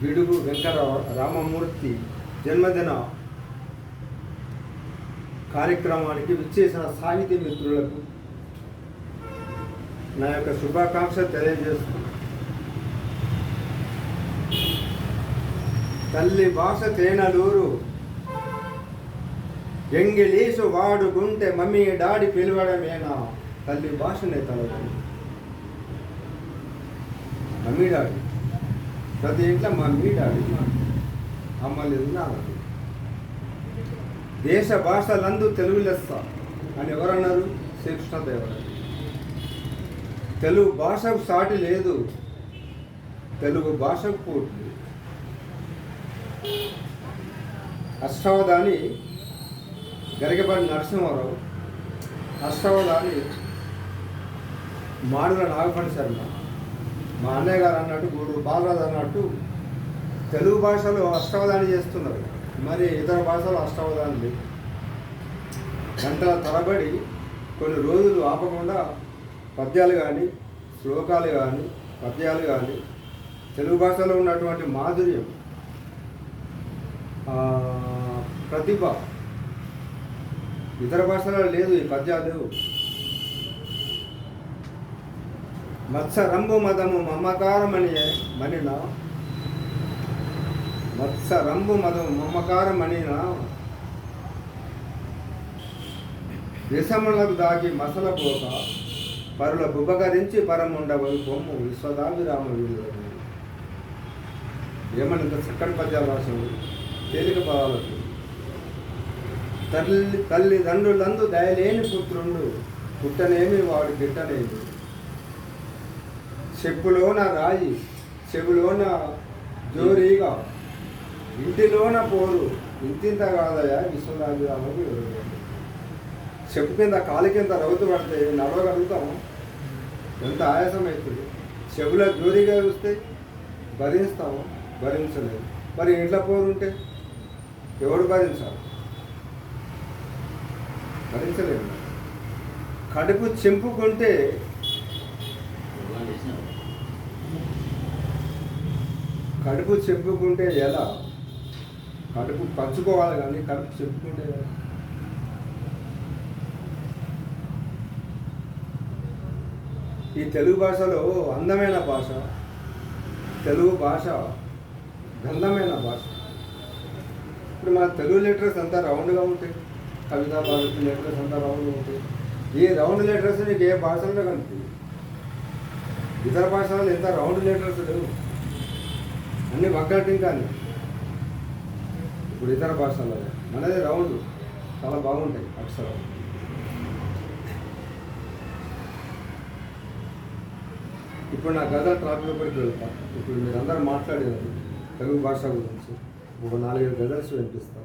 గిడుగు వెంకట రామమూర్తి జన్మదిన కార్యక్రమానికి విచ్చేసిన సాహితీ మిత్రులకు నా యొక్క శుభాకాంక్ష తెలియజేస్తూ తల్లి భాష తేనలూరు ఎంగిలీసు వాడుకుంటే మమ్మీ డాడీ పిలవడమేనా? తల్లి భాషనే తలదని మమ్మీ డాడీ. ప్రతి ఇంట్లో మా డాడీ అమ్మ లేదు దేశ భాషలందు తెలుగు లెస్స అని ఎవరన్నారు? శ్రీకృష్ణదేవరాయ తెలుగు భాషకు సాటి లేదు. తెలుగు భాషకు పోటీ అష్టవదాని అష్టావధాని గరికపాటి నరసింహారావు అష్టావధాని మాడుల నాగపణి శర్మ మా అన్నయ్య గారు అన్నట్టు గూడూరు బాలరాజు అన్నట్టు తెలుగు భాషలో అష్టావధాని చేస్తున్నారు. మరి ఇతర భాషలో అష్టావధాని లేదు. గంటల తరబడి కొన్ని రోజులు ఆపకుండా పద్యాలు కానీ శ్లోకాలు కానీ పద్యాలు కానీ తెలుగు భాషలో ఉన్నటువంటి మాధుర్యం ప్రతిభ ఇతర భాషలో లేదు ఈ పద్యాలు. మత్సరంబు మదము మమకారమని మనిన మత్స రంబు మదము మమకారమనిన విషములకు దాగి మసల పోక పరుల బుభకరించి పరముండవని కొమ్ము విశ్వదాభిరామ వీరుడు ఏమని చక్కటి పద్యాలు రాసింది తేలిక పదాలకు తల్లి తల్లిదండ్రులందు దయలేని పుత్రుండు. పుట్టనేమి వాడు గిట్టనేమి? చెప్పులోన రాయి చెవులోన జోరీగా ఇంటిలోన పోరు. ఇంతింత కాదయా విశ్వనాథరామకి చెప్పు కింద కాలు కింద రౌతు పడితే నడవగలుగుతాం? ఎంత ఆయాసం అవుతుంది చెవుల జోరీగా చూస్తే భరిస్తాము భరించలేదు మరి ఇంట్లో పోరుంటే ఎవడు భరించాలి? భరించలేదు కడుపు చెంపుకుంటే కడుపు చెప్పుకుంటే ఎలా? కడుపు పంచుకోవాలి కానీ కడుపు చెప్పుకుంటే ఎలా? ఈ తెలుగు భాషలో అందమైన భాష తెలుగు భాష గంధమైన భాష. ఇప్పుడు మన తెలుగు లెటర్స్ అంతా రౌండ్గా ఉంటాయి. కవితా భారతి లెటర్స్ అంతా రౌండ్గా ఉంటాయి. ఈ రౌండ్ లెటర్స్ నీకు ఏ భాషలో కనిపి ఇతర భాషలలో ఎంత రౌండ్ లెటర్స్ లేవు. అన్ని వగ్గటింగ్ కానీ. ఇప్పుడు ఇతర భాషల్లో. మనది రౌండ్. చాలా బాగుంటాయి అక్షరాలు. ఇప్పుడు నా గద ట్రాఫిక్ ఒకటికి వెళ్తా. ఇప్పుడు మీరు అందరూ మాట్లాడేది తెలుగు భాష గురించి. ఒక నాలుగైదు గజల్స్ వినిపిస్తాను